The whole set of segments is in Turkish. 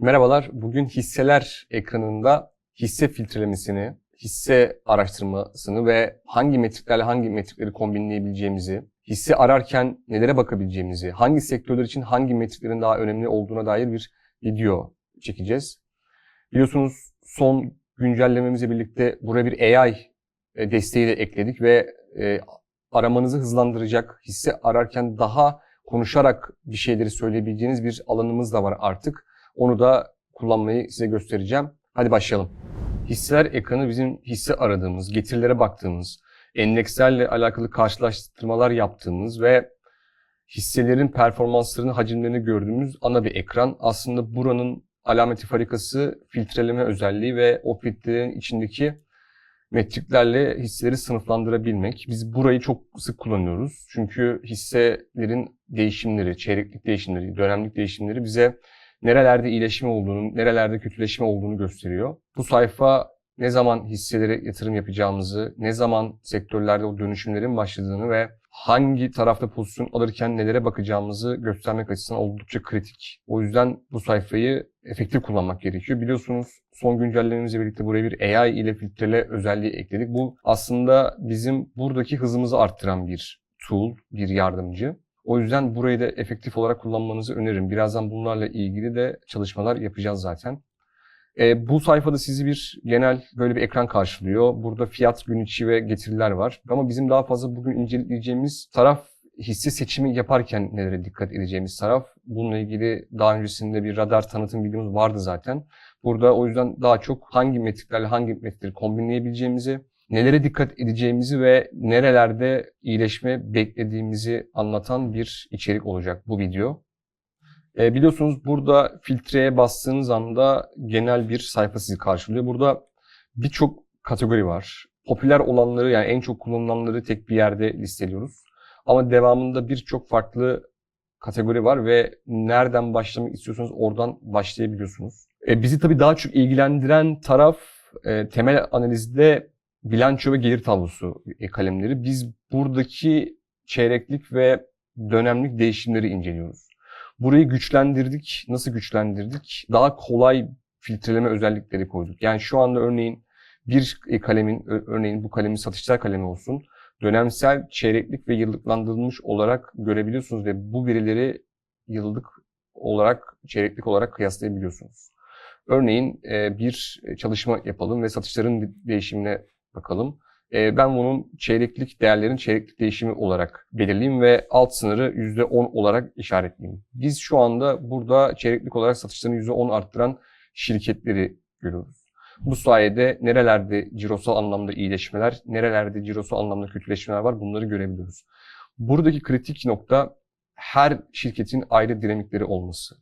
Merhabalar. Bugün hisseler ekranında hisse filtrelemesini, hisse araştırmasını ve hangi metriklerle hangi metrikleri kombinleyebileceğimizi, hisse ararken nelere bakabileceğimizi, hangi sektörler için hangi metriklerin daha önemli olduğuna dair bir video çekeceğiz. Biliyorsunuz son güncellememizle birlikte buraya bir AI e, desteği de ekledik ve e, aramanızı hızlandıracak, hisse ararken daha konuşarak bir şeyleri söyleyebileceğiniz bir alanımız da var artık. Onu da kullanmayı size göstereceğim. Hadi başlayalım. Hisseler ekranı bizim hisse aradığımız, getirilere baktığımız, endekslerle alakalı karşılaştırmalar yaptığımız ve hisselerin performanslarını, hacimlerini gördüğümüz ana bir ekran. Aslında buranın alameti farikası filtreleme özelliği ve o filtrelerin içindeki metriklerle hisseleri sınıflandırabilmek. Biz burayı çok sık kullanıyoruz. Çünkü hisselerin değişimleri, çeyreklik değişimleri, dönemlik değişimleri bize nerelerde iyileşme olduğunu, nerelerde kötüleşme olduğunu gösteriyor. Bu sayfa ne zaman hisselere yatırım yapacağımızı, ne zaman sektörlerde o dönüşümlerin başladığını ve hangi tarafta pozisyon alırken nelere bakacağımızı göstermek açısından oldukça kritik. O yüzden bu sayfayı efektif kullanmak gerekiyor. Biliyorsunuz son güncellememizle birlikte buraya bir AI ile filtrele özelliği ekledik. Bu aslında bizim buradaki hızımızı arttıran bir tool, bir yardımcı. O yüzden burayı da efektif olarak kullanmanızı öneririm. Birazdan bunlarla ilgili de çalışmalar yapacağız zaten. E, bu sayfada sizi bir genel böyle bir ekran karşılıyor. Burada fiyat, gün içi ve getiriler var. Ama bizim daha fazla bugün inceleyeceğimiz taraf hisse seçimi yaparken nelere dikkat edeceğimiz taraf. Bununla ilgili daha öncesinde bir radar tanıtım videomuz vardı zaten. Burada o yüzden daha çok hangi metriklerle hangi metrikleri kombinleyebileceğimizi, nelere dikkat edeceğimizi ve nerelerde iyileşme beklediğimizi anlatan bir içerik olacak bu video. E, biliyorsunuz burada filtreye bastığınız anda genel bir sayfa sizi karşılıyor. Burada birçok kategori var. Popüler olanları yani en çok kullanılanları tek bir yerde listeliyoruz. Ama devamında birçok farklı kategori var ve nereden başlamak istiyorsanız oradan başlayabiliyorsunuz. E, bizi tabii daha çok ilgilendiren taraf e, temel analizde bilanço ve gelir tablosu e, kalemleri. Biz buradaki çeyreklik ve dönemlik değişimleri inceliyoruz. Burayı güçlendirdik. Nasıl güçlendirdik? Daha kolay filtreleme özellikleri koyduk. Yani şu anda örneğin bir kalemin, örneğin bu kalemin satışlar kalemi olsun. Dönemsel, çeyreklik ve yıllıklandırılmış olarak görebiliyorsunuz ve bu verileri yıllık olarak, çeyreklik olarak kıyaslayabiliyorsunuz. Örneğin bir çalışma yapalım ve satışların değişimine bakalım. Ben bunun çeyreklik değerlerin çeyreklik değişimi olarak belirleyeyim ve alt sınırı %10 olarak işaretleyeyim. Biz şu anda burada çeyreklik olarak satışlarını %10 arttıran şirketleri görüyoruz. Bu sayede nerelerde cirosal anlamda iyileşmeler, nerelerde cirosal anlamda kötüleşmeler var bunları görebiliyoruz. Buradaki kritik nokta her şirketin ayrı dinamikleri olması.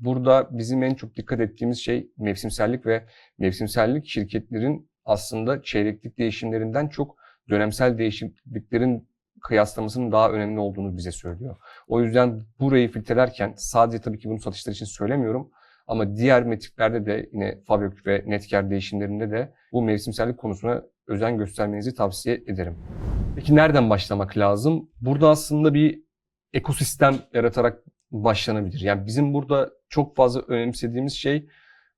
Burada bizim en çok dikkat ettiğimiz şey mevsimsellik ve mevsimsellik şirketlerin aslında çeyreklik değişimlerinden çok dönemsel değişikliklerin kıyaslamasının daha önemli olduğunu bize söylüyor. O yüzden burayı filtrelerken sadece tabii ki bunu satışlar için söylemiyorum ama diğer metriklerde de yine Fabrik ve Netcar değişimlerinde de bu mevsimsellik konusuna özen göstermenizi tavsiye ederim. Peki nereden başlamak lazım? Burada aslında bir ekosistem yaratarak başlanabilir. Yani bizim burada çok fazla önemsediğimiz şey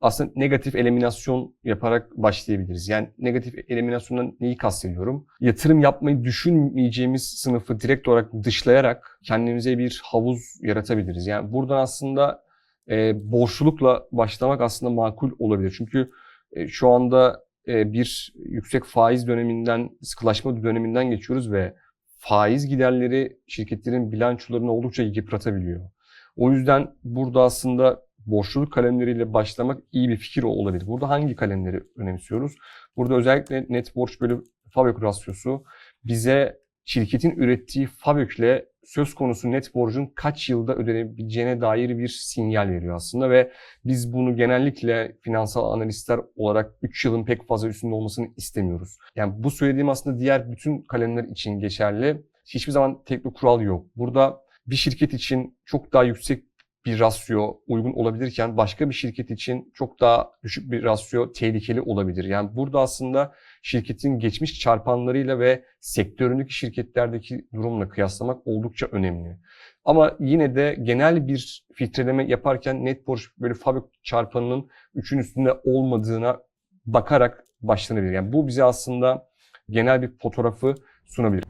aslında negatif eliminasyon yaparak başlayabiliriz. Yani negatif eliminasyondan neyi kastediyorum? Yatırım yapmayı düşünmeyeceğimiz sınıfı direkt olarak dışlayarak kendimize bir havuz yaratabiliriz. Yani buradan aslında e, borçlulukla başlamak aslında makul olabilir. Çünkü e, şu anda e, bir yüksek faiz döneminden, sıkılaşma döneminden geçiyoruz ve faiz giderleri şirketlerin bilançolarını oldukça yıpratabiliyor. O yüzden burada aslında borçluluk kalemleriyle başlamak iyi bir fikir olabilir. Burada hangi kalemleri önemsiyoruz? Burada özellikle net borç bölü fabrik rasyosu bize şirketin ürettiği fabrikle söz konusu net borcun kaç yılda ödenebileceğine dair bir sinyal veriyor aslında ve biz bunu genellikle finansal analistler olarak 3 yılın pek fazla üstünde olmasını istemiyoruz. Yani bu söylediğim aslında diğer bütün kalemler için geçerli. Hiçbir zaman tek bir kural yok. Burada bir şirket için çok daha yüksek bir rasyo uygun olabilirken başka bir şirket için çok daha düşük bir rasyo tehlikeli olabilir. Yani burada aslında şirketin geçmiş çarpanlarıyla ve sektöründeki şirketlerdeki durumla kıyaslamak oldukça önemli. Ama yine de genel bir filtreleme yaparken net borç böyle fabrik çarpanının 3'ün üstünde olmadığına bakarak başlanabilir. Yani bu bize aslında genel bir fotoğrafı sunabilir.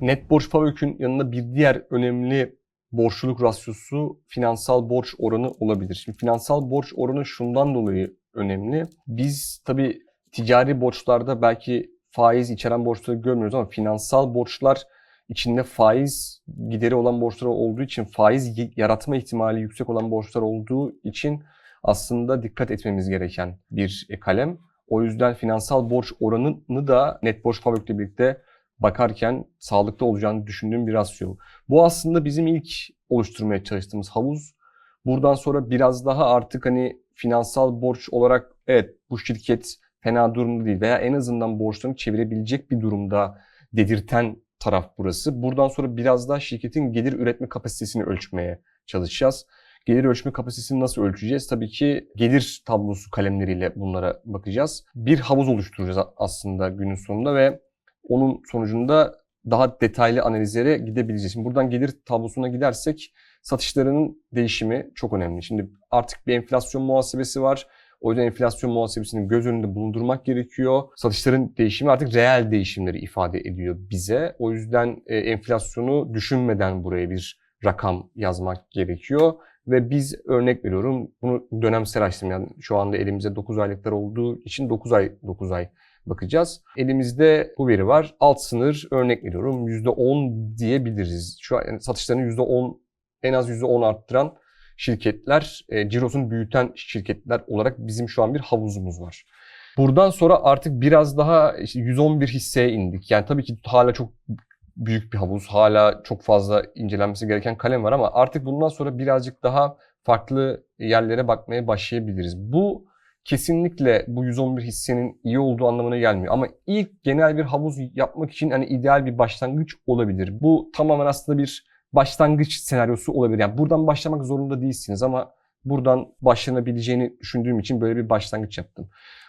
Net borç fabrikün yanında bir diğer önemli borçluluk rasyosu finansal borç oranı olabilir. Şimdi finansal borç oranı şundan dolayı önemli. Biz tabii ticari borçlarda belki faiz içeren borçları görmüyoruz ama finansal borçlar içinde faiz gideri olan borçlar olduğu için faiz yaratma ihtimali yüksek olan borçlar olduğu için aslında dikkat etmemiz gereken bir kalem. O yüzden finansal borç oranını da net borç fabrikle birlikte bakarken sağlıklı olacağını düşündüğüm bir rasyo. Bu aslında bizim ilk oluşturmaya çalıştığımız havuz. Buradan sonra biraz daha artık hani finansal borç olarak evet bu şirket fena durumda değil veya en azından borçlarını çevirebilecek bir durumda dedirten taraf burası. Buradan sonra biraz daha şirketin gelir üretme kapasitesini ölçmeye çalışacağız. Gelir ölçme kapasitesini nasıl ölçeceğiz? Tabii ki gelir tablosu kalemleriyle bunlara bakacağız. Bir havuz oluşturacağız aslında günün sonunda ve onun sonucunda daha detaylı analizlere gidebileceğiz. Şimdi buradan gelir tablosuna gidersek satışlarının değişimi çok önemli. Şimdi artık bir enflasyon muhasebesi var. O yüzden enflasyon muhasebesini göz önünde bulundurmak gerekiyor. Satışların değişimi artık reel değişimleri ifade ediyor bize. O yüzden e, enflasyonu düşünmeden buraya bir rakam yazmak gerekiyor. Ve biz örnek veriyorum bunu dönemsel açtım yani şu anda elimizde 9 aylıklar olduğu için 9 ay 9 ay bakacağız. Elimizde bu veri var. Alt sınır örnek veriyorum %10 diyebiliriz. Şu an satışlarını %10 en az %10 arttıran şirketler, e, cirosunu büyüten şirketler olarak bizim şu an bir havuzumuz var. Buradan sonra artık biraz daha işte 111 hisseye indik. Yani tabii ki hala çok büyük bir havuz, hala çok fazla incelenmesi gereken kalem var ama artık bundan sonra birazcık daha farklı yerlere bakmaya başlayabiliriz. Bu kesinlikle bu 111 hissenin iyi olduğu anlamına gelmiyor. Ama ilk genel bir havuz yapmak için hani ideal bir başlangıç olabilir. Bu tamamen aslında bir başlangıç senaryosu olabilir. Yani buradan başlamak zorunda değilsiniz ama buradan başlanabileceğini düşündüğüm için böyle bir başlangıç yaptım.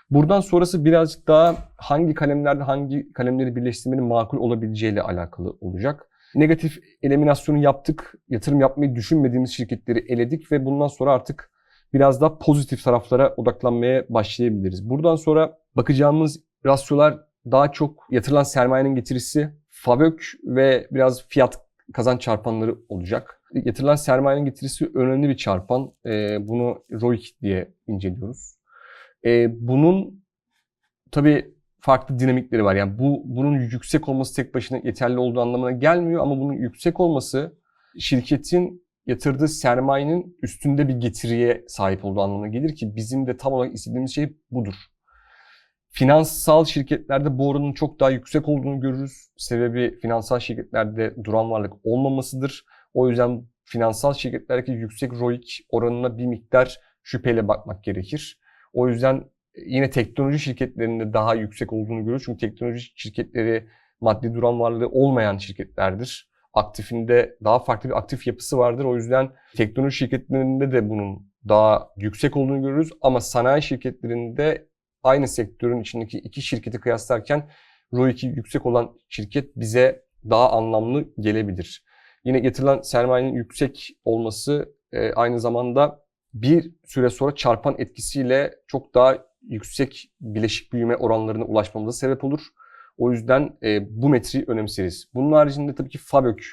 Buradan sonrası birazcık daha hangi kalemlerde hangi kalemleri birleştirmenin makul olabileceğiyle alakalı olacak. Negatif eliminasyonu yaptık. Yatırım yapmayı düşünmediğimiz şirketleri eledik ve bundan sonra artık biraz daha pozitif taraflara odaklanmaya başlayabiliriz. Buradan sonra bakacağımız rasyolar daha çok yatırılan sermayenin getirisi, FAVÖK ve biraz fiyat kazanç çarpanları olacak. Yatırılan sermayenin getirisi önemli bir çarpan. Ee, bunu ROIC diye inceliyoruz. Ee, bunun tabii farklı dinamikleri var. Yani bu bunun yüksek olması tek başına yeterli olduğu anlamına gelmiyor ama bunun yüksek olması şirketin yatırdığı sermayenin üstünde bir getiriye sahip olduğu anlamına gelir ki bizim de tam olarak istediğimiz şey budur. Finansal şirketlerde bu oranın çok daha yüksek olduğunu görürüz. Sebebi finansal şirketlerde duran varlık olmamasıdır. O yüzden finansal şirketlerdeki yüksek ROIC oranına bir miktar şüpheyle bakmak gerekir. O yüzden yine teknoloji şirketlerinde daha yüksek olduğunu görürüz. Çünkü teknoloji şirketleri maddi duran varlığı olmayan şirketlerdir. Aktifinde daha farklı bir aktif yapısı vardır. O yüzden teknoloji şirketlerinde de bunun daha yüksek olduğunu görürüz. Ama sanayi şirketlerinde aynı sektörün içindeki iki şirketi kıyaslarken ROIC'i yüksek olan şirket bize daha anlamlı gelebilir. Yine yatırılan sermayenin yüksek olması e, aynı zamanda bir süre sonra çarpan etkisiyle çok daha yüksek bileşik büyüme oranlarına ulaşmamıza sebep olur. O yüzden e, bu metriği önemseriz. Bunun haricinde tabii ki FABÖK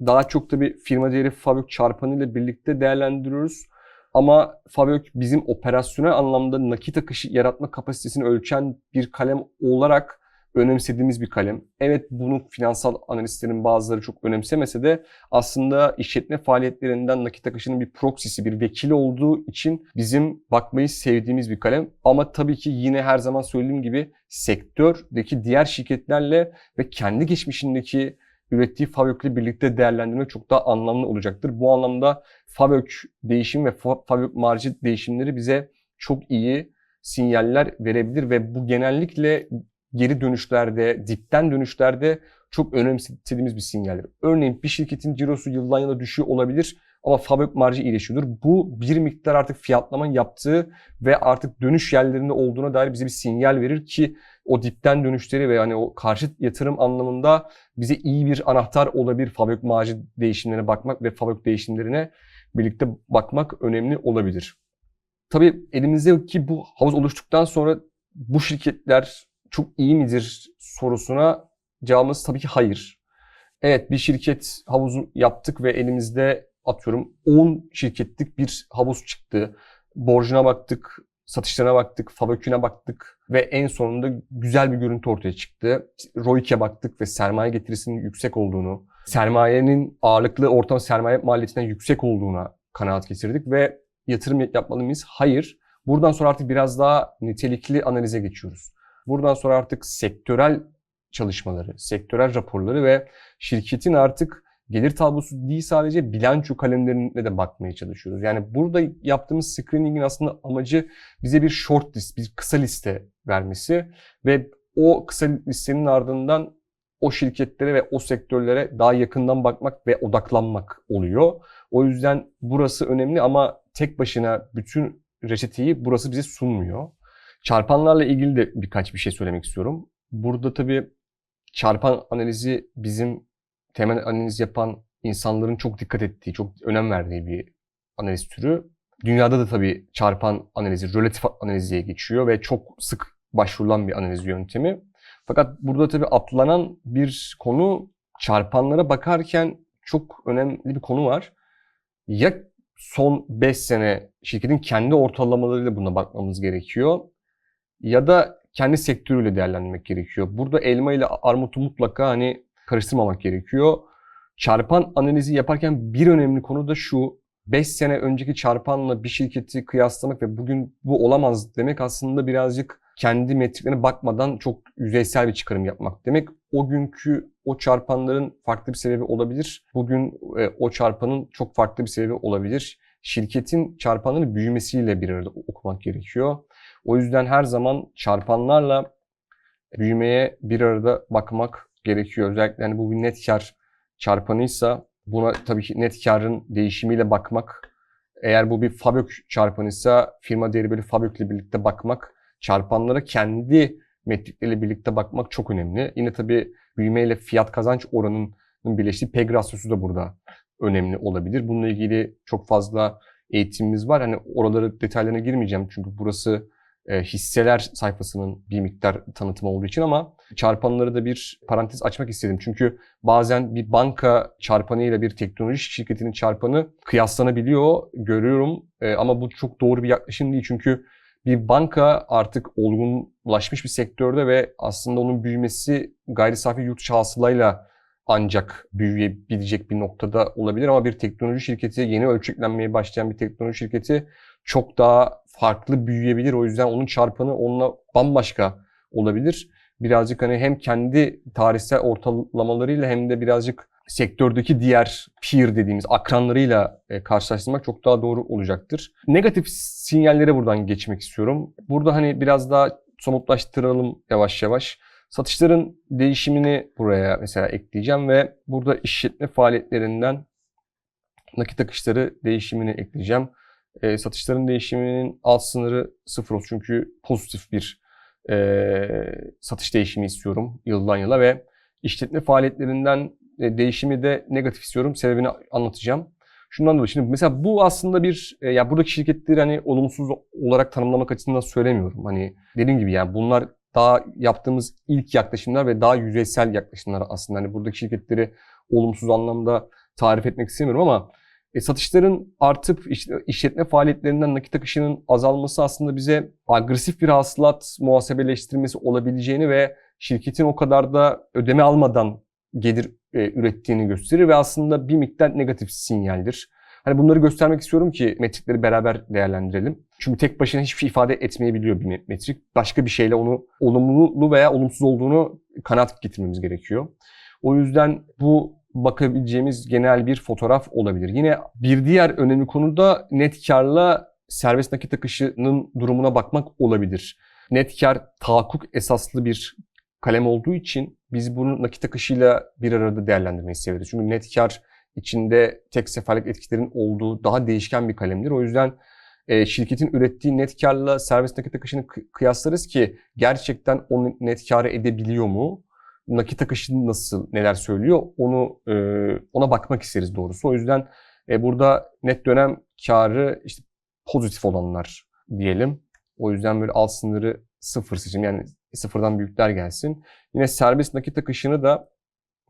daha çok tabii firma değeri FABÖK çarpanı ile birlikte değerlendiriyoruz. Ama Fabio bizim operasyonel anlamda nakit akışı yaratma kapasitesini ölçen bir kalem olarak önemsediğimiz bir kalem. Evet bunu finansal analistlerin bazıları çok önemsemese de aslında işletme faaliyetlerinden nakit akışının bir proksisi, bir vekili olduğu için bizim bakmayı sevdiğimiz bir kalem. Ama tabii ki yine her zaman söylediğim gibi sektördeki diğer şirketlerle ve kendi geçmişindeki ürettiği Favök ile birlikte değerlendirmek çok daha anlamlı olacaktır. Bu anlamda Favök değişim ve Favök marjı değişimleri bize çok iyi sinyaller verebilir ve bu genellikle geri dönüşlerde, dipten dönüşlerde çok önemsediğimiz bir sinyal. Örneğin bir şirketin cirosu yıldan yıla düşüyor olabilir ama fabrik marjı iyileşiyordur. Bu bir miktar artık fiyatlama yaptığı ve artık dönüş yerlerinde olduğuna dair bize bir sinyal verir ki o dipten dönüşleri ve yani o karşıt yatırım anlamında bize iyi bir anahtar olabilir fabrik marjı değişimlerine bakmak ve fabrik değişimlerine birlikte bakmak önemli olabilir. Tabii elimizdeki bu havuz oluştuktan sonra bu şirketler çok iyi midir sorusuna cevabımız tabii ki hayır. Evet bir şirket havuzu yaptık ve elimizde atıyorum 10 şirketlik bir havuz çıktı. Borcuna baktık, satışlarına baktık, fabriküne baktık ve en sonunda güzel bir görüntü ortaya çıktı. ROIC'e baktık ve sermaye getirisinin yüksek olduğunu, sermayenin ağırlıklı ortam sermaye maliyetinden yüksek olduğuna kanaat getirdik ve yatırım yapmalı mıyız? Hayır. Buradan sonra artık biraz daha nitelikli analize geçiyoruz. Buradan sonra artık sektörel çalışmaları, sektörel raporları ve şirketin artık gelir tablosu değil sadece bilanço kalemlerine de bakmaya çalışıyoruz. Yani burada yaptığımız screening'in aslında amacı bize bir short list, bir kısa liste vermesi ve o kısa listenin ardından o şirketlere ve o sektörlere daha yakından bakmak ve odaklanmak oluyor. O yüzden burası önemli ama tek başına bütün reçeteyi burası bize sunmuyor. Çarpanlarla ilgili de birkaç bir şey söylemek istiyorum. Burada tabii çarpan analizi bizim temel analiz yapan insanların çok dikkat ettiği, çok önem verdiği bir analiz türü. Dünyada da tabii çarpan analizi, relatif analiz diye geçiyor ve çok sık başvurulan bir analiz yöntemi. Fakat burada tabii atlanan bir konu çarpanlara bakarken çok önemli bir konu var. Ya son 5 sene şirketin kendi ortalamalarıyla buna bakmamız gerekiyor ya da kendi sektörüyle değerlendirmek gerekiyor. Burada elma ile armutu mutlaka hani karıştırmamak gerekiyor. Çarpan analizi yaparken bir önemli konu da şu. 5 sene önceki çarpanla bir şirketi kıyaslamak ve bugün bu olamaz demek aslında birazcık kendi metriklerine bakmadan çok yüzeysel bir çıkarım yapmak demek. O günkü o çarpanların farklı bir sebebi olabilir. Bugün e, o çarpanın çok farklı bir sebebi olabilir. Şirketin çarpanları büyümesiyle bir arada okumak gerekiyor. O yüzden her zaman çarpanlarla büyümeye bir arada bakmak gerekiyor. Özellikle hani bu bir net kar çarpanıysa buna tabii ki net karın değişimiyle bakmak. Eğer bu bir fabrik çarpanıysa firma değeri bölü fabrikle birlikte bakmak. Çarpanlara kendi metrikleriyle birlikte bakmak çok önemli. Yine tabii büyümeyle fiyat kazanç oranının birleştiği PEG rasyosu da burada önemli olabilir. Bununla ilgili çok fazla eğitimimiz var. Hani oraları detaylarına girmeyeceğim çünkü burası e, hisseler sayfasının bir miktar tanıtımı olduğu için ama çarpanları da bir parantez açmak istedim. Çünkü bazen bir banka çarpanı ile bir teknoloji şirketinin çarpanı kıyaslanabiliyor, görüyorum e, ama bu çok doğru bir yaklaşım değil. Çünkü bir banka artık olgunlaşmış bir sektörde ve aslında onun büyümesi gayri safi yurt dışı hasılayla ancak büyüyebilecek bir noktada olabilir ama bir teknoloji şirketi yeni ölçeklenmeye başlayan bir teknoloji şirketi çok daha farklı büyüyebilir. O yüzden onun çarpanı onunla bambaşka olabilir. Birazcık hani hem kendi tarihsel ortalamalarıyla hem de birazcık sektördeki diğer peer dediğimiz akranlarıyla e, karşılaştırmak çok daha doğru olacaktır. Negatif sinyallere buradan geçmek istiyorum. Burada hani biraz daha somutlaştıralım yavaş yavaş. Satışların değişimini buraya mesela ekleyeceğim ve burada işletme faaliyetlerinden nakit akışları değişimini ekleyeceğim. E, satışların değişiminin alt sınırı sıfır olsun çünkü pozitif bir e, satış değişimi istiyorum yıldan yıla ve işletme faaliyetlerinden e, değişimi de negatif istiyorum. Sebebini anlatacağım. Şundan dolayı şimdi mesela bu aslında bir e, ya buradaki şirketleri hani olumsuz olarak tanımlamak açısından söylemiyorum. Hani dediğim gibi yani bunlar daha yaptığımız ilk yaklaşımlar ve daha yüzeysel yaklaşımlar aslında. Hani buradaki şirketleri olumsuz anlamda tarif etmek istemiyorum ama e, satışların artıp işletme faaliyetlerinden nakit akışının azalması aslında bize agresif bir hasılat muhasebeleştirmesi olabileceğini ve şirketin o kadar da ödeme almadan gelir e, ürettiğini gösterir ve aslında bir miktar negatif sinyaldir. Hani bunları göstermek istiyorum ki metrikleri beraber değerlendirelim. Çünkü tek başına hiçbir şey ifade etmeyebiliyor bir metrik. Başka bir şeyle onu olumlu veya olumsuz olduğunu kanaat getirmemiz gerekiyor. O yüzden bu bakabileceğimiz genel bir fotoğraf olabilir. Yine bir diğer önemli konu da net karla serbest nakit akışının durumuna bakmak olabilir. Net kar tahakkuk esaslı bir kalem olduğu için biz bunu nakit akışıyla bir arada değerlendirmeyi severiz. Çünkü net kar içinde tek seferlik etkilerin olduğu daha değişken bir kalemdir. O yüzden e, şirketin ürettiği net karla servis nakit akışını kıyaslarız ki gerçekten onu net kârı edebiliyor mu? Nakit akışı nasıl, neler söylüyor onu e, ona bakmak isteriz doğrusu. O yüzden e, burada net dönem karı işte pozitif olanlar diyelim. O yüzden böyle alt sınırı sıfır seçim yani sıfırdan büyükler gelsin. Yine serbest nakit akışını da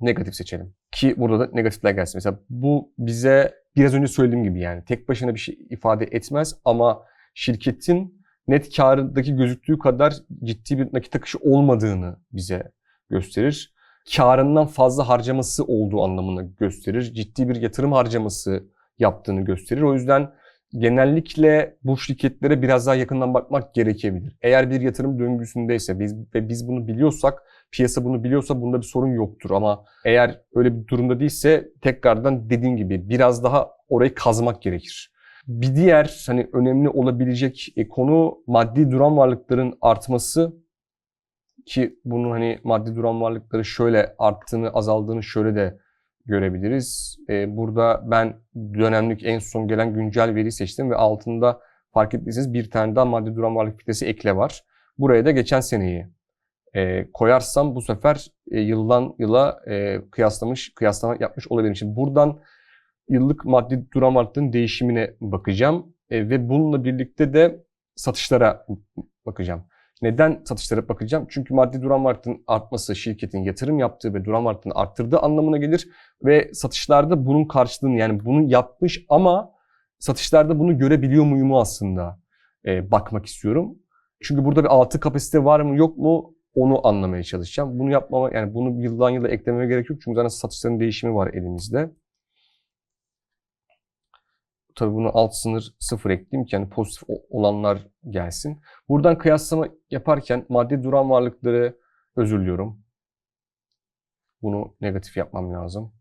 negatif seçelim. Ki burada da negatifler gelsin. Mesela bu bize biraz önce söylediğim gibi yani tek başına bir şey ifade etmez ama şirketin net karındaki gözüktüğü kadar ciddi bir nakit akışı olmadığını bize gösterir. Karından fazla harcaması olduğu anlamını gösterir. Ciddi bir yatırım harcaması yaptığını gösterir. O yüzden genellikle bu şirketlere biraz daha yakından bakmak gerekebilir. Eğer bir yatırım döngüsündeyse biz, ve biz bunu biliyorsak, piyasa bunu biliyorsa bunda bir sorun yoktur. Ama eğer öyle bir durumda değilse tekrardan dediğim gibi biraz daha orayı kazmak gerekir. Bir diğer hani önemli olabilecek e, konu maddi duran varlıkların artması ki bunun hani maddi duran varlıkları şöyle arttığını, azaldığını şöyle de görebiliriz. E, burada ben dönemlik en son gelen güncel veri seçtim ve altında fark ettiyseniz bir tane daha maddi duran varlık filtresi ekle var. Buraya da geçen seneyi e, koyarsam bu sefer e, yıldan yıla e, kıyaslamış, kıyaslama yapmış olabilirim. Şimdi buradan yıllık maddi duran varlıkların değişimine bakacağım ve bununla birlikte de satışlara bakacağım. Neden satışlara bakacağım? Çünkü maddi duran varlığının artması şirketin yatırım yaptığı ve duran varlığını arttırdığı anlamına gelir. Ve satışlarda bunun karşılığını yani bunu yapmış ama satışlarda bunu görebiliyor muyum aslında e, bakmak istiyorum. Çünkü burada bir altı kapasite var mı yok mu onu anlamaya çalışacağım. Bunu yapmama yani bunu yıldan yıla eklememe gerek yok. Çünkü zaten satışların değişimi var elimizde. Tabii bunu alt sınır sıfır ekleyeyim ki yani pozitif olanlar gelsin. Buradan kıyaslama yaparken maddi duran varlıkları özürlüyorum. Bunu negatif yapmam lazım.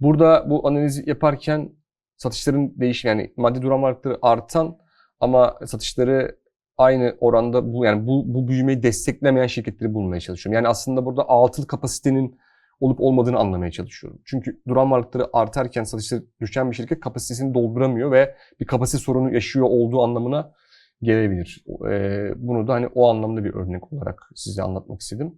Burada bu analizi yaparken satışların değişimi yani maddi duran varlıkları artan ama satışları aynı oranda bu yani bu, bu büyümeyi desteklemeyen şirketleri bulmaya çalışıyorum. Yani aslında burada altılı kapasitenin olup olmadığını anlamaya çalışıyorum. Çünkü duran varlıkları artarken satışları düşen bir şirket kapasitesini dolduramıyor ve bir kapasite sorunu yaşıyor olduğu anlamına gelebilir. Ee, bunu da hani o anlamda bir örnek olarak size anlatmak istedim.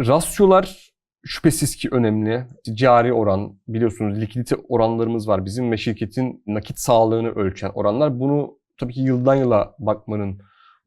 Rasyolar şüphesiz ki önemli. Cari oran, biliyorsunuz likidite oranlarımız var bizim ve şirketin nakit sağlığını ölçen oranlar. Bunu tabii ki yıldan yıla bakmanın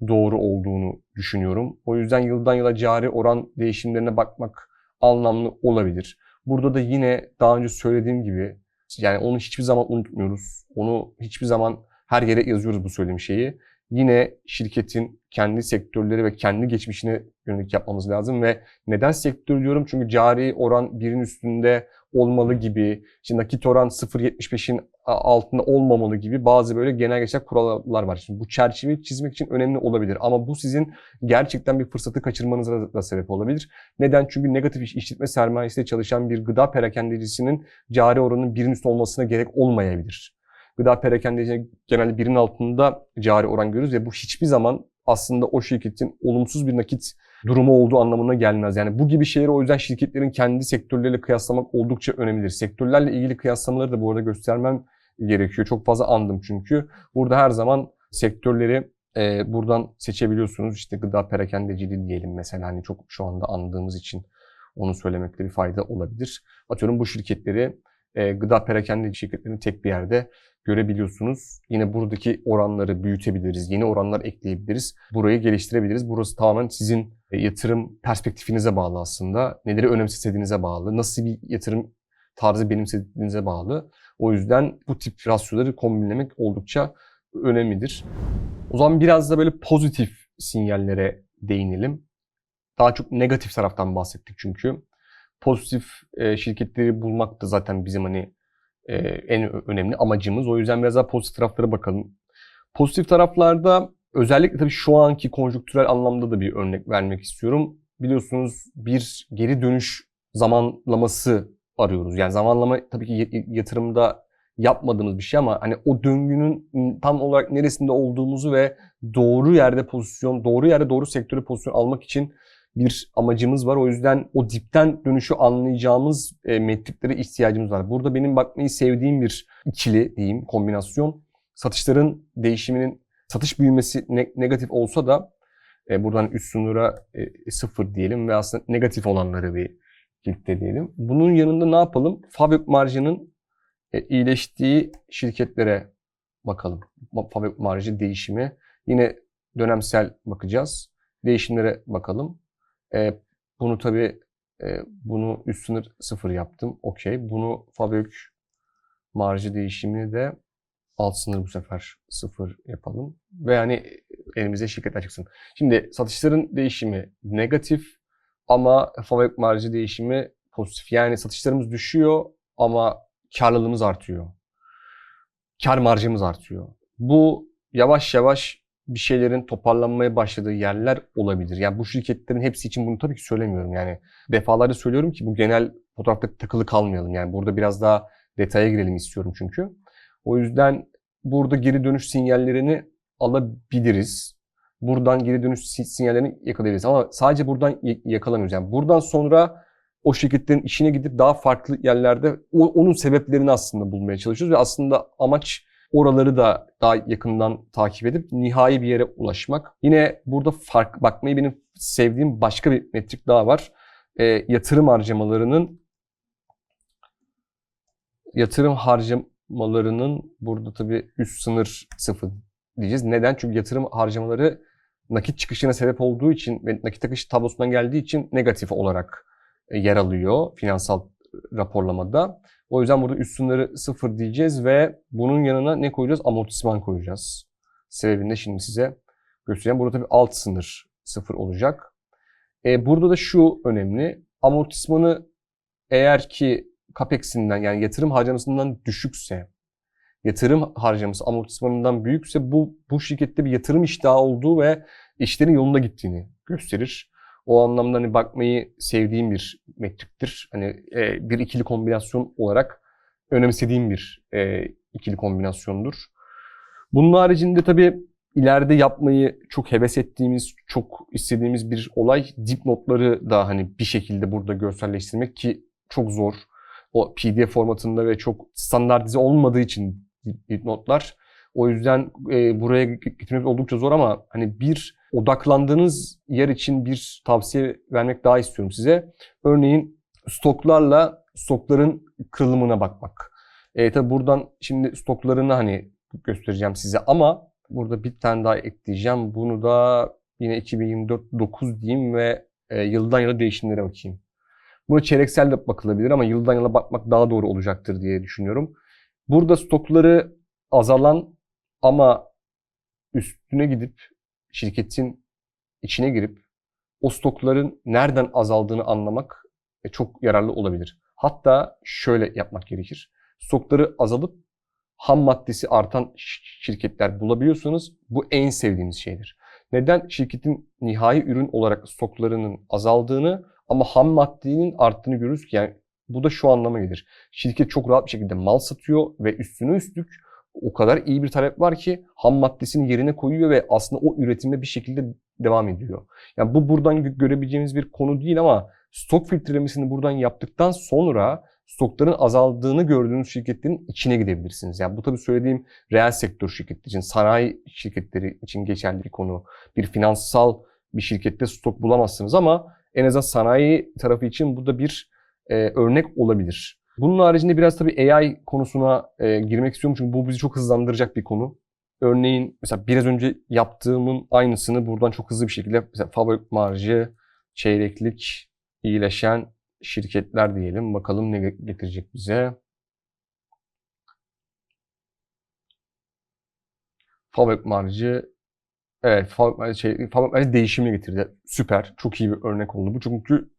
doğru olduğunu düşünüyorum. O yüzden yıldan yıla cari oran değişimlerine bakmak anlamlı olabilir. Burada da yine daha önce söylediğim gibi yani onu hiçbir zaman unutmuyoruz. Onu hiçbir zaman her yere yazıyoruz bu söylediğim şeyi. Yine şirketin kendi sektörleri ve kendi geçmişine yönelik yapmamız lazım ve neden sektör diyorum? Çünkü cari oran birin üstünde olmalı gibi, işte nakit oran 0.75'in altında olmamalı gibi bazı böyle genel geçer kurallar var. Şimdi bu çerçeveyi çizmek için önemli olabilir ama bu sizin gerçekten bir fırsatı kaçırmanıza da sebep olabilir. Neden? Çünkü negatif iş, işletme sermayesiyle çalışan bir gıda perakendecisinin cari oranının birin üstü olmasına gerek olmayabilir. Gıda perakendeci genelde birin altında cari oran görürüz ve bu hiçbir zaman aslında o şirketin olumsuz bir nakit durumu olduğu anlamına gelmez. Yani bu gibi şeyleri o yüzden şirketlerin kendi sektörleriyle kıyaslamak oldukça önemlidir. Sektörlerle ilgili kıyaslamaları da bu arada göstermem gerekiyor. Çok fazla andım çünkü. Burada her zaman sektörleri e, buradan seçebiliyorsunuz. İşte gıda perakendeciliği diyelim mesela hani çok şu anda andığımız için onu söylemekte bir fayda olabilir. Atıyorum bu şirketleri e, gıda perakende şirketlerini tek bir yerde görebiliyorsunuz. Yine buradaki oranları büyütebiliriz, yeni oranlar ekleyebiliriz. Burayı geliştirebiliriz. Burası tamamen sizin e, yatırım perspektifinize bağlı aslında. Neleri önemsediğinize bağlı, nasıl bir yatırım tarzı benimsediğinize bağlı. O yüzden bu tip rasyoları kombinlemek oldukça önemlidir. O zaman biraz da böyle pozitif sinyallere değinelim. Daha çok negatif taraftan bahsettik çünkü. Pozitif e, şirketleri bulmak da zaten bizim hani e, en önemli amacımız. O yüzden biraz daha pozitif taraflara bakalım. Pozitif taraflarda özellikle tabii şu anki konjonktürel anlamda da bir örnek vermek istiyorum. Biliyorsunuz bir geri dönüş zamanlaması arıyoruz. Yani zamanlama tabii ki yatırımda yapmadığımız bir şey ama hani o döngünün tam olarak neresinde olduğumuzu ve doğru yerde pozisyon, doğru yerde doğru sektöre pozisyon almak için bir amacımız var. O yüzden o dipten dönüşü anlayacağımız e, metriklere ihtiyacımız var. Burada benim bakmayı sevdiğim bir ikili diyeyim kombinasyon. Satışların değişiminin satış büyümesi ne- negatif olsa da e, buradan üst sınıra e, sıfır diyelim ve aslında negatif olanları bir kilitli diyelim. Bunun yanında ne yapalım? Fabrik marjının e, iyileştiği şirketlere bakalım. Fabrik marjı değişimi. Yine dönemsel bakacağız. Değişimlere bakalım. E, bunu tabii e, bunu üst sınır sıfır yaptım. Okey. Bunu fabrik marjı değişimini de alt sınır bu sefer sıfır yapalım. Ve yani elimize şirketler çıksın. Şimdi satışların değişimi negatif ama fabrik marjı değişimi pozitif. Yani satışlarımız düşüyor ama karlılığımız artıyor. Kar marjımız artıyor. Bu yavaş yavaş bir şeylerin toparlanmaya başladığı yerler olabilir. Yani bu şirketlerin hepsi için bunu tabii ki söylemiyorum. Yani defalarca söylüyorum ki bu genel fotoğrafta takılı kalmayalım. Yani burada biraz daha detaya girelim istiyorum çünkü. O yüzden burada geri dönüş sinyallerini alabiliriz. Buradan geri dönüş si- sinyallerini yakalayabiliriz. Ama sadece buradan yakalamıyoruz. Yani buradan sonra o şirketlerin işine gidip daha farklı yerlerde onun sebeplerini aslında bulmaya çalışıyoruz. Ve aslında amaç oraları da daha yakından takip edip nihai bir yere ulaşmak. Yine burada fark bakmayı benim sevdiğim başka bir metrik daha var. Ee, yatırım harcamalarının yatırım harcamalarının burada tabii üst sınır sıfır diyeceğiz. Neden? Çünkü yatırım harcamaları nakit çıkışına sebep olduğu için ve nakit akışı tablosundan geldiği için negatif olarak e, yer alıyor finansal raporlamada. O yüzden burada üst sınırı sıfır diyeceğiz ve bunun yanına ne koyacağız? Amortisman koyacağız. Sebebini de şimdi size göstereceğim. Burada tabii alt sınır sıfır olacak. E, burada da şu önemli. Amortismanı eğer ki CAPEX'inden yani yatırım harcamasından düşükse, yatırım harcaması amortismanından büyükse bu bu şirkette bir yatırım iştahı olduğu ve işlerin yolunda gittiğini gösterir. O anlamda hani bakmayı sevdiğim bir metriktir. Hani e, bir ikili kombinasyon olarak önemsediğim bir e, ikili kombinasyondur. Bunun haricinde tabii ileride yapmayı çok heves ettiğimiz, çok istediğimiz bir olay dipnotları da hani bir şekilde burada görselleştirmek ki çok zor. O PDF formatında ve çok standartize olmadığı için dipnotlar. O yüzden e, buraya gitmek oldukça zor ama hani bir odaklandığınız yer için bir tavsiye vermek daha istiyorum size. Örneğin stoklarla stokların kırılımına bakmak. E, tabi buradan şimdi stoklarını hani göstereceğim size ama burada bir tane daha ekleyeceğim. Bunu da yine 2024 9 diyeyim ve e, yıldan yıla değişimlere bakayım. Buna çeyreksel de bakılabilir ama yıldan yıla bakmak daha doğru olacaktır diye düşünüyorum. Burada stokları azalan ama üstüne gidip şirketin içine girip o stokların nereden azaldığını anlamak e, çok yararlı olabilir. Hatta şöyle yapmak gerekir. Stokları azalıp ham maddesi artan şirketler bulabiliyorsanız bu en sevdiğimiz şeydir. Neden? Şirketin nihai ürün olarak stoklarının azaldığını ama ham maddenin arttığını görürüz ki yani bu da şu anlama gelir. Şirket çok rahat bir şekilde mal satıyor ve üstüne üstlük o kadar iyi bir talep var ki ham maddesini yerine koyuyor ve aslında o üretimde bir şekilde devam ediyor. Yani bu buradan görebileceğimiz bir konu değil ama stok filtrelemesini buradan yaptıktan sonra stokların azaldığını gördüğünüz şirketlerin içine gidebilirsiniz. Yani bu tabii söylediğim reel sektör şirketleri için, sanayi şirketleri için geçerli bir konu. Bir finansal bir şirkette stok bulamazsınız ama en azından sanayi tarafı için bu da bir e, örnek olabilir. Bunun haricinde biraz tabii AI konusuna e, girmek istiyorum çünkü bu bizi çok hızlandıracak bir konu. Örneğin mesela biraz önce yaptığımın aynısını buradan çok hızlı bir şekilde mesela fabrik marjı, çeyreklik, iyileşen şirketler diyelim. Bakalım ne getirecek bize. Fabrik marjı Evet, fabrik, şey, fabrik marjı değişimini getirdi. Süper. Çok iyi bir örnek oldu bu. Çünkü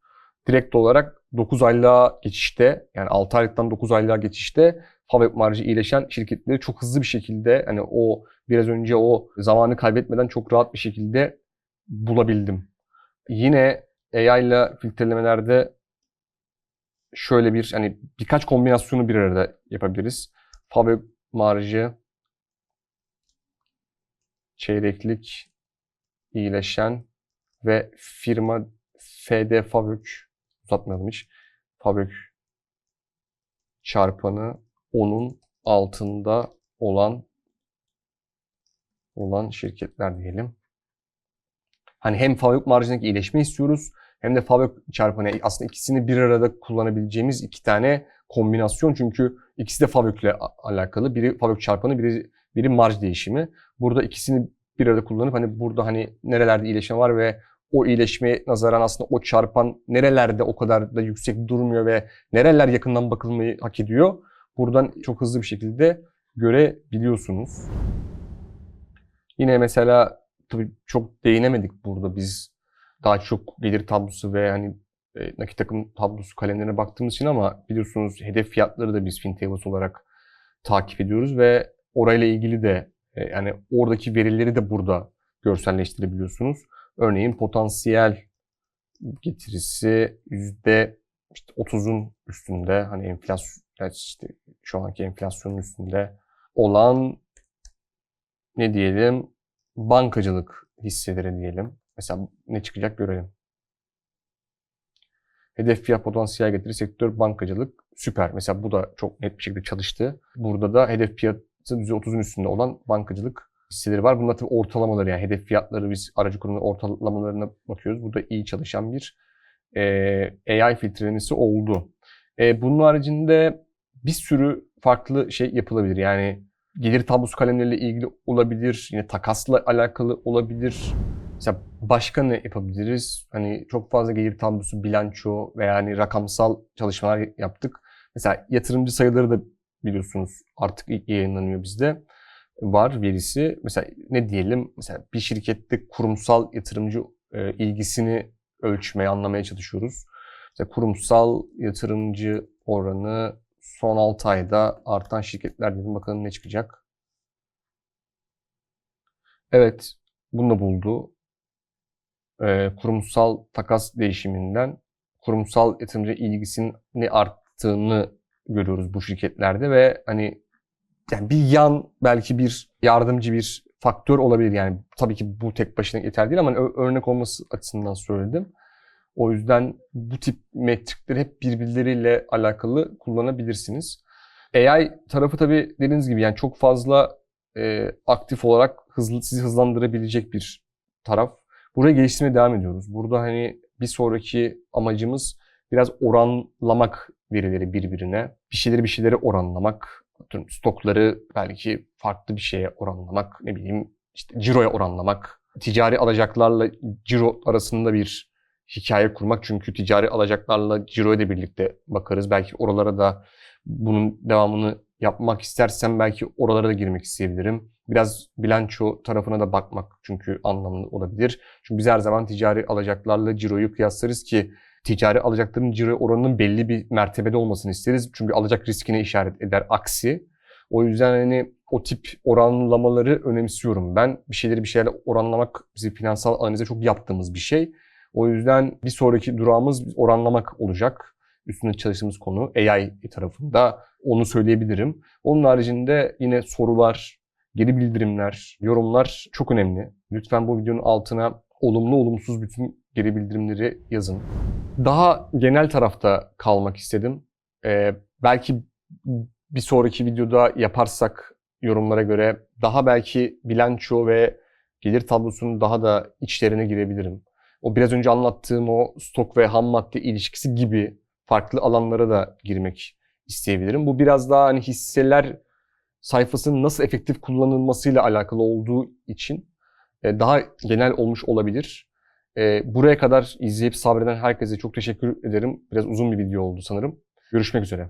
direkt olarak 9 aylığa geçişte yani 6 aylıktan 9 aylığa geçişte fabrik marjı iyileşen şirketleri çok hızlı bir şekilde hani o biraz önce o zamanı kaybetmeden çok rahat bir şekilde bulabildim. Yine AI ile filtrelemelerde şöyle bir hani birkaç kombinasyonu bir arada yapabiliriz. Fabrik marjı çeyreklik iyileşen ve firma FD Favök uzatmayalım hiç. Favök çarpanı onun altında olan olan şirketler diyelim. Hani hem Favök marjındaki iyileşme istiyoruz hem de Favök çarpanı aslında ikisini bir arada kullanabileceğimiz iki tane kombinasyon çünkü ikisi de Favök'le a- alakalı. Biri Favök çarpanı, biri biri marj değişimi. Burada ikisini bir arada kullanıp hani burada hani nerelerde iyileşme var ve o iyileşmeye nazaran aslında o çarpan nerelerde o kadar da yüksek durmuyor ve nereler yakından bakılmayı hak ediyor. Buradan çok hızlı bir şekilde görebiliyorsunuz. Yine mesela tabii çok değinemedik burada biz daha çok gelir tablosu ve hani e, nakit akım tablosu kalemlerine baktığımız için ama biliyorsunuz hedef fiyatları da biz FinTables olarak takip ediyoruz ve orayla ilgili de e, yani oradaki verileri de burada görselleştirebiliyorsunuz. Örneğin potansiyel getirisi yüzde işte 30'un üstünde hani enflasyon işte şu anki enflasyonun üstünde olan ne diyelim bankacılık hisseleri diyelim. Mesela ne çıkacak görelim. Hedef fiyat potansiyel getiri sektör bankacılık süper. Mesela bu da çok net bir şekilde çalıştı. Burada da hedef fiyatı %30'un üstünde olan bankacılık hisseleri var. Bunlar tabii ortalamaları yani hedef fiyatları biz aracı kurumların ortalamalarına bakıyoruz. Burada iyi çalışan bir e, AI filtrelemesi oldu. E, bunun haricinde bir sürü farklı şey yapılabilir. Yani gelir tablosu kalemleriyle ilgili olabilir. Yine takasla alakalı olabilir. Mesela başka ne yapabiliriz? Hani çok fazla gelir tablosu, bilanço veya hani rakamsal çalışmalar yaptık. Mesela yatırımcı sayıları da biliyorsunuz artık yayınlanıyor bizde. Var verisi. Mesela ne diyelim? Mesela bir şirkette kurumsal yatırımcı e, ilgisini ölçmeye, anlamaya çalışıyoruz. Mesela kurumsal yatırımcı oranı son 6 ayda artan şirketler dedim. Bakalım ne çıkacak. Evet, bunu da buldu. Ee, kurumsal takas değişiminden kurumsal yatırımcı ilgisinin arttığını görüyoruz bu şirketlerde ve hani yani bir yan belki bir yardımcı bir faktör olabilir yani tabii ki bu tek başına yeterli değil ama hani örnek olması açısından söyledim. O yüzden bu tip metrikleri hep birbirleriyle alakalı kullanabilirsiniz. AI tarafı tabii dediğiniz gibi yani çok fazla e, aktif olarak hızlı sizi hızlandırabilecek bir taraf. Burayı geliştirmeye devam ediyoruz. Burada hani bir sonraki amacımız biraz oranlamak verileri birbirine. Bir şeyleri bir şeylere oranlamak. Atıyorum Stokları belki farklı bir şeye oranlamak. Ne bileyim işte ciroya oranlamak. Ticari alacaklarla ciro arasında bir hikaye kurmak. Çünkü ticari alacaklarla ciroya da birlikte bakarız. Belki oralara da bunun devamını yapmak istersem belki oralara da girmek isteyebilirim. Biraz bilanço tarafına da bakmak çünkü anlamlı olabilir. Çünkü biz her zaman ticari alacaklarla ciroyu kıyaslarız ki ticari alacakların ciro oranının belli bir mertebede olmasını isteriz. Çünkü alacak riskine işaret eder aksi. O yüzden hani o tip oranlamaları önemsiyorum ben. Bir şeyleri bir şeylerle oranlamak bizim finansal analize çok yaptığımız bir şey. O yüzden bir sonraki durağımız oranlamak olacak. Üstünde çalıştığımız konu AI tarafında onu söyleyebilirim. Onun haricinde yine sorular, geri bildirimler, yorumlar çok önemli. Lütfen bu videonun altına olumlu olumsuz bütün geri bildirimleri yazın. Daha genel tarafta kalmak istedim. Ee, belki bir sonraki videoda yaparsak yorumlara göre daha belki bilanço ve gelir tablosunun daha da içlerine girebilirim. O biraz önce anlattığım o stok ve ham madde ilişkisi gibi farklı alanlara da girmek isteyebilirim. Bu biraz daha hani hisseler sayfasının nasıl efektif kullanılmasıyla alakalı olduğu için e, daha genel olmuş olabilir. E, Buraya kadar izleyip sabreden herkese çok teşekkür ederim. Biraz uzun bir video oldu sanırım. Görüşmek üzere.